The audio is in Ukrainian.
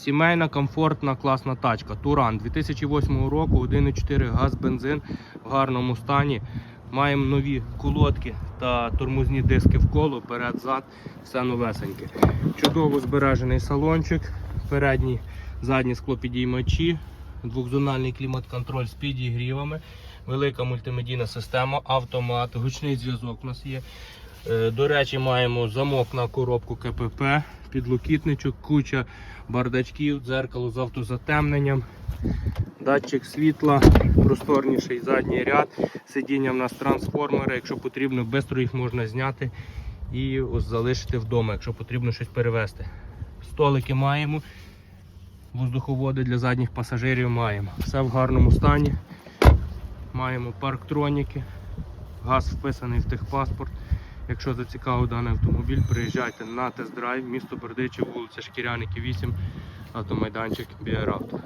Сімейна, комфортна, класна тачка. Туран 2008 року, 1,4 газ, бензин в гарному стані. Маємо нові колодки та тормозні диски в коло, перед, зад, все новесеньке. Чудово збережений салончик, передні, задні склопідіймачі, двохзональний клімат-контроль з підігрівами, велика мультимедійна система, автомат, гучний зв'язок у нас є. Е, До речі, маємо замок на коробку КПП, підлокітничок, куча бардачків, дзеркало з автозатемненням, датчик світла, просторніший задній ряд, сидіння в нас трансформери, якщо потрібно, швидко їх можна зняти і ось залишити вдома, якщо потрібно щось перевезти. Столики маємо, воздуховоди для задніх пасажирів маємо. Все в гарному стані. Маємо парктроніки, газ вписаний в техпаспорт. Якщо зацікавив даний автомобіль, приїжджайте на тест-драйв, місто Бердичів, вулиця Шкіряники, 8, автомайданчик Біаравто.